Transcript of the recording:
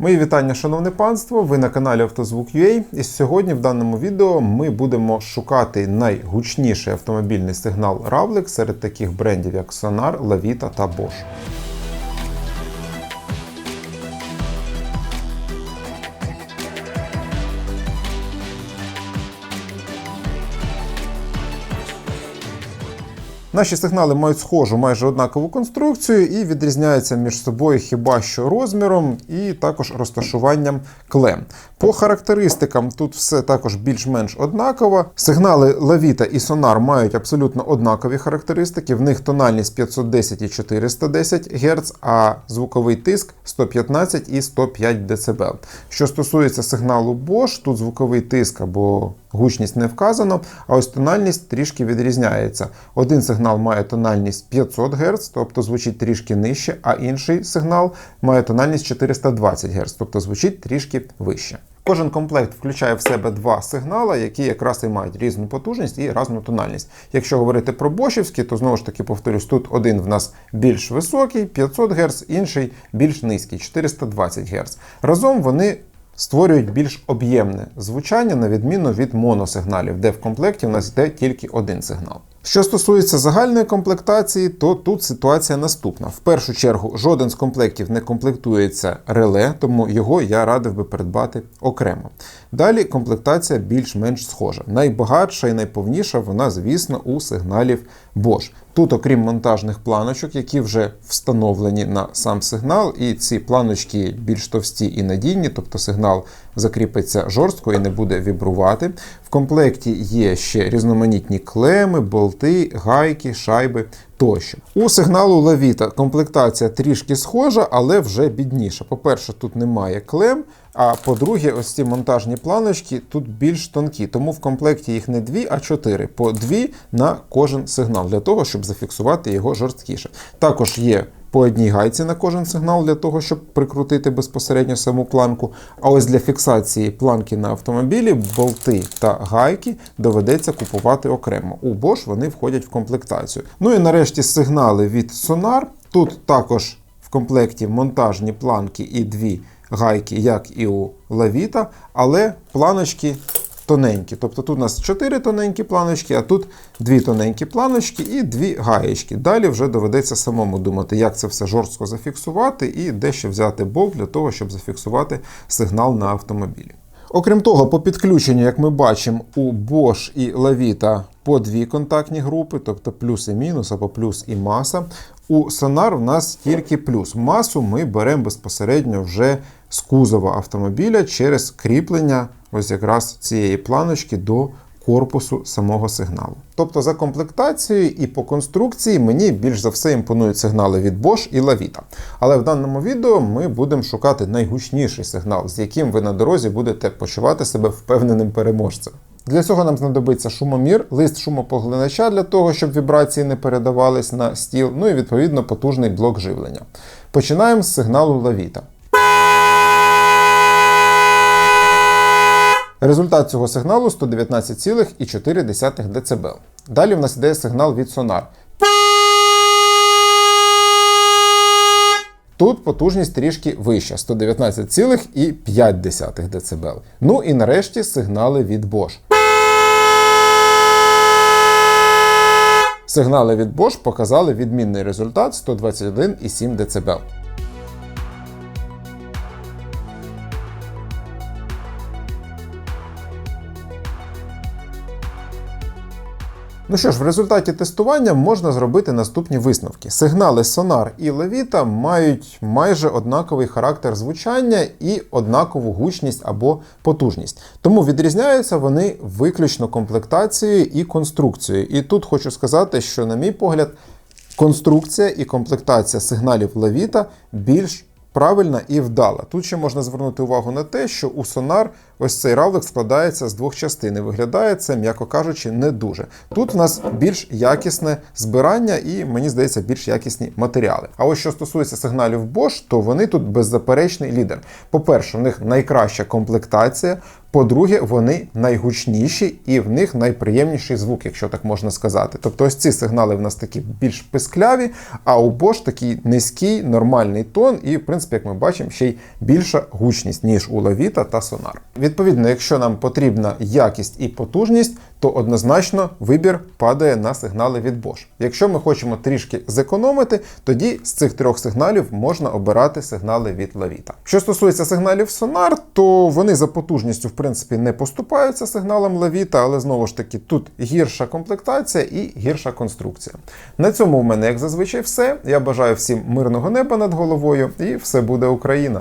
Мої вітання, шановне панство! Ви на каналі Автозвук.ua і сьогодні в даному відео ми будемо шукати найгучніший автомобільний сигнал Равлик серед таких брендів, як Sonar, Lavita та Bosch. Наші сигнали мають схожу майже однакову конструкцію і відрізняються між собою хіба що розміром і також розташуванням клем. По характеристикам тут все також більш-менш однаково. Сигнали лавіта і сонар мають абсолютно однакові характеристики. В них тональність 510 і 410 Гц, а звуковий тиск 115 і 105 дБ. Що стосується сигналу Bosch, тут звуковий тиск або гучність не вказано, а ось тональність трішки відрізняється. Один сигнал має тональність 500 Гц, тобто звучить трішки нижче, а інший сигнал має тональність 420 Гц, тобто звучить трішки вище. Кожен комплект включає в себе два сигнали, які якраз і мають різну потужність і різну тональність. Якщо говорити про бошівські, то знову ж таки повторюсь, тут один в нас більш високий, 500 Гц, інший більш низький, 420 Гц. Разом вони створюють більш об'ємне звучання, на відміну від моносигналів, де в комплекті у нас йде тільки один сигнал. Що стосується загальної комплектації, то тут ситуація наступна. В першу чергу, жоден з комплектів не комплектується реле, тому його я радив би придбати окремо. Далі комплектація більш-менш схожа. Найбагатша і найповніша вона, звісно, у сигналів Bosch. Тут, окрім монтажних планочок, які вже встановлені на сам сигнал, і ці планочки більш товсті і надійні, тобто сигнал закріпиться жорстко і не буде вібрувати. В комплекті є ще різноманітні клеми, болти, гайки, шайби тощо. У сигналу Lavita комплектація трішки схожа, але вже бідніша. По-перше, тут немає клем. А по-друге, ось ці монтажні планочки тут більш тонкі, тому в комплекті їх не дві, а чотири. По дві на кожен сигнал, для того, щоб зафіксувати його жорсткіше. Також є по одній гайці на кожен сигнал для того, щоб прикрутити безпосередньо саму планку. А ось для фіксації планки на автомобілі, болти та гайки доведеться купувати окремо. У Bosch вони входять в комплектацію. Ну і нарешті сигнали від Sonar. Тут також в комплекті монтажні планки і дві гайки, як і у Lavita, але планочки тоненькі. Тобто тут у нас 4 тоненькі планочки, а тут 2 тоненькі планочки і 2 гаєчки. Далі вже доведеться самому думати, як це все жорстко зафіксувати і де ще взяти болт для того, щоб зафіксувати сигнал на автомобілі. Окрім того, по підключенню, як ми бачимо, у Bosch і Lavita по дві контактні групи, тобто плюс і мінус, або плюс і маса. У Sonar в нас тільки плюс. Масу ми беремо безпосередньо вже з кузова автомобіля через кріплення ось якраз цієї планочки до корпусу самого сигналу. Тобто за комплектацією і по конструкції мені більш за все імпонують сигнали від Bosch і Lavita. Але в даному відео ми будемо шукати найгучніший сигнал, з яким ви на дорозі будете почувати себе впевненим переможцем. Для цього нам знадобиться шумомір, лист шумопоглинача для того, щоб вібрації не передавались на стіл, ну і відповідно потужний блок живлення. Починаємо з сигналу Lavita. Результат цього сигналу 119,4 дБ. Далі в нас йде сигнал від Sonar. Тут потужність трішки вища 119,5 дБ. Ну і нарешті сигнали від Bosch. Сигнали від Bosch показали відмінний результат 121,7 дБ. Ну що ж, в результаті тестування можна зробити наступні висновки. Сигнали Sonar і Lavita мають майже однаковий характер звучання і однакову гучність або потужність. Тому відрізняються вони виключно комплектацією і конструкцією. І тут хочу сказати, що, на мій погляд, конструкція і комплектація сигналів Lavita більш правильна і вдала. Тут ще можна звернути увагу на те, що у Sonar ось цей равлик складається з двох частин. І виглядає це, м'яко кажучи, не дуже. Тут у нас більш якісне збирання і, мені здається, більш якісні матеріали. А ось що стосується сигналів Bosch, то вони тут беззаперечний лідер. По-перше, в них найкраща комплектація. По-друге, вони найгучніші і в них найприємніший звук, якщо так можна сказати. Тобто, ось ці сигнали в нас такі більш пискляві, а у Bosch такий низький, нормальний тон, і, в принципі, як ми бачимо, ще й більша гучність, ніж у Levita та Sonar. Відповідно, якщо нам потрібна якість і потужність, то однозначно вибір падає на сигнали від Bosch. Якщо ми хочемо трішки зекономити, тоді з цих трьох сигналів можна обирати сигнали від Levita. Що стосується сигналів Sonar, то вони за потужністю в принципі не поступаються сигналам Levita, але знову ж таки тут гірша комплектація і гірша конструкція. На цьому в мене, як зазвичай, все. Я бажаю всім мирного неба над головою, і все буде Україна.